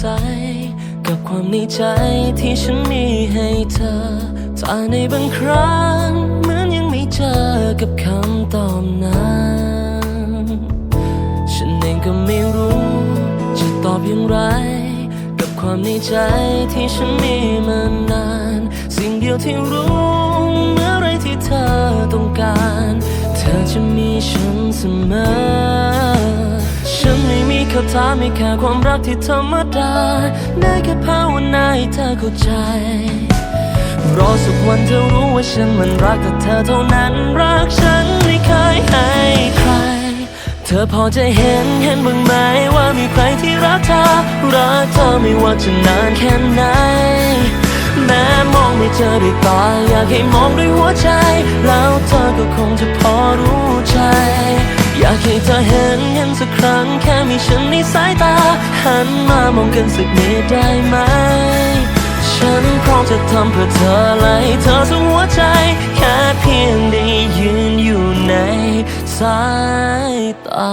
สัย กับความในใจที่ฉันมีให้เธอ ถ้าในบางครั้งเหมือนยังไม่เจอกับคำตอบนั้นฉันเองก็ไม่รู้ จะตอบอย่างไร กับความในใจที่ฉันมีมานาน สิ่งเดียวที่รู้เมื่อไรที่เธอต้องการ เธอจะมีฉันเสมอ ฉันไม่มีคำถามมีแค่ความรักที่ธรรมดา ได้แค่ภาวนาให้เธอเข้าใจ รอสักวันเธอรู้ว่าฉันมันรักแต่เธอเท่านั้น รักฉันไม่เคยให้ใคร เธอพอจะเห็นเห็นบ้างไหมว่ามีใครที่รักเธอ รักเธอไม่ว่าจะนานแค่ไหนแม้มองไม่เจอด้วยตาอยากให้มองด้วยหัวใจ แล้วเธอก็คงจะพอรู้ใจ อยากให้เธอเห็นเห็นสักครั้ง แค่มีฉันในสายตา หันมามองกันสักนิดได้ไหม ฉันพร้อมจะทำเพื่อเธอและให้เธอทั้งหัวใจ แค่เพียงได้ยืนอยู่ในสายตา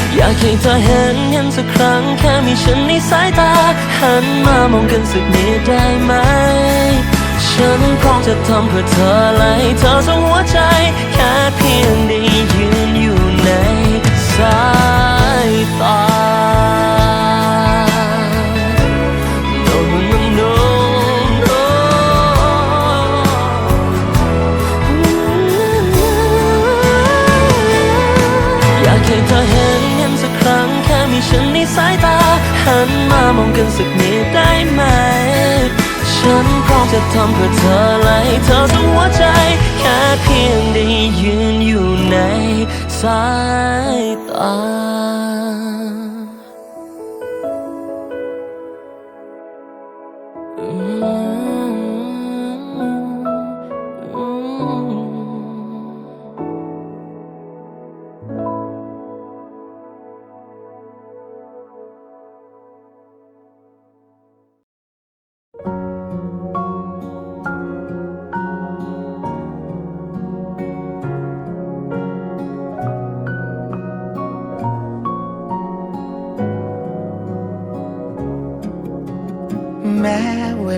อยากให้เธอเห็นเห็นสักครั้งแค่มีฉันในสายตา หันมามองกันสักนิดได้ไหม ฉันพร้อมจะทำเพื่อเธอเลยเธอทั้งหัวใจ แค่เพียงได้ยืนอยู่ใน เธอไหลเธอทั้งหัวใจ แค่เพียงได้ยืนอยู่ในสายตา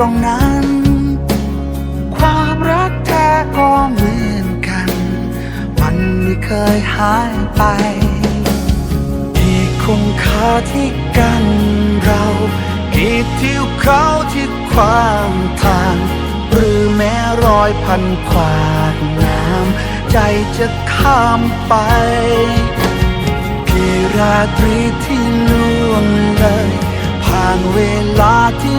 รงนั้น ความรักแท้ก็เหมือนกัน มันไม่เคยหายไป ที่คงคาที่กันเรากีดที่เขาที่ความทาง หรือแม้รอยพันขวากงามใจจะข้ามไปที่ราตรีที่ล่วงเลย ผ่านเวลาที่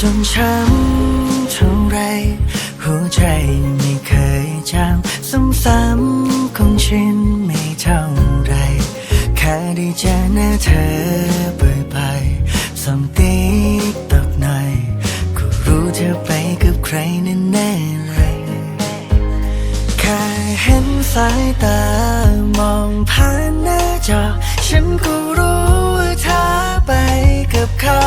จนช้ำเท่าไรหัวใจไม่เคยจำซ้ำๆคงชินไม่เท่าไรแค่ได้เจอหน้าเธอบ่อยๆสมตี๊ตอกหน่อยก็รู้เธอไปกับใครแน่ๆเลยแค่เห็นสายตามองผ่านหน้าจอ ฉันก็รู้ว่าเธอไปกับเขา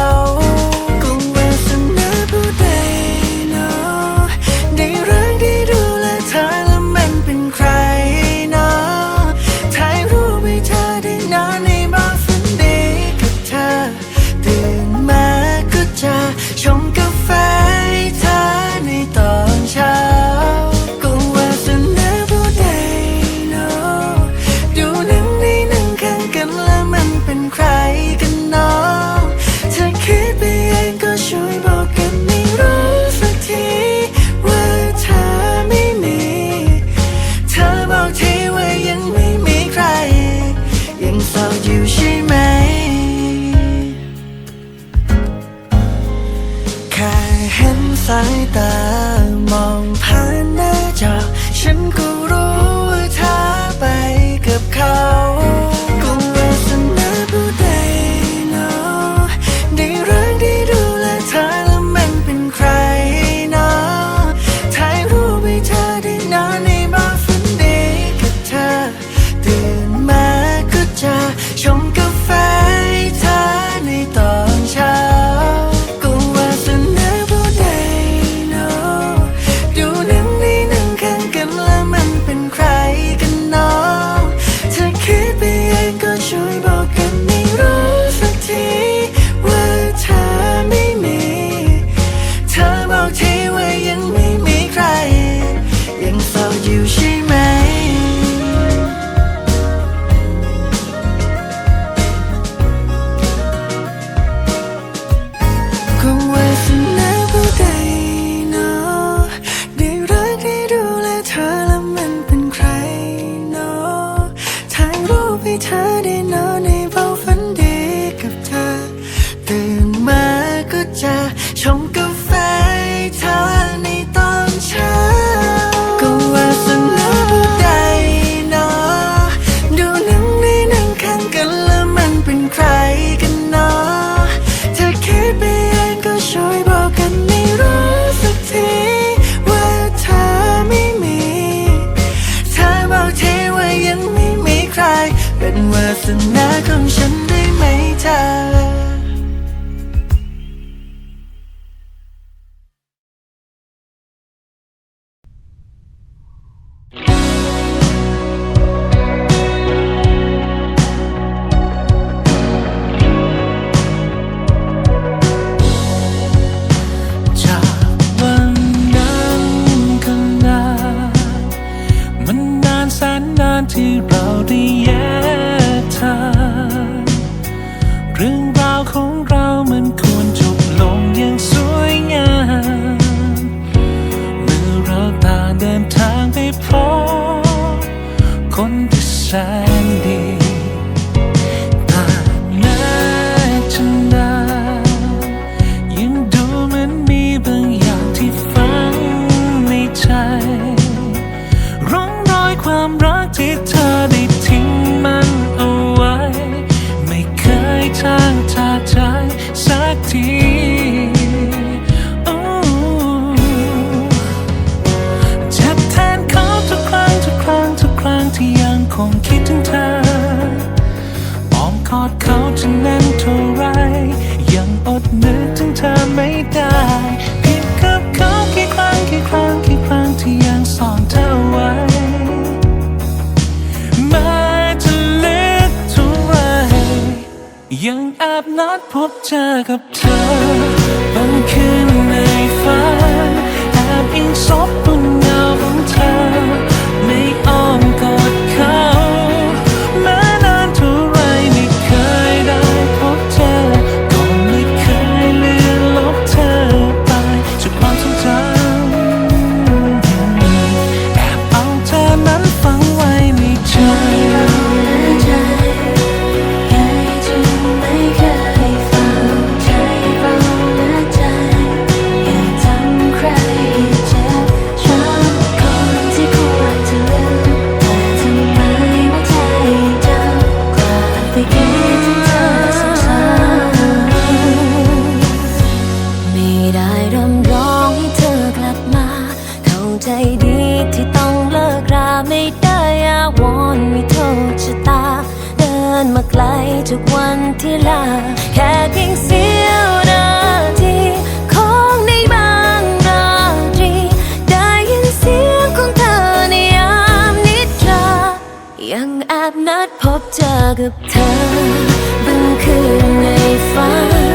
you, shame up พบเจอกับเธอบังคืนในฝัน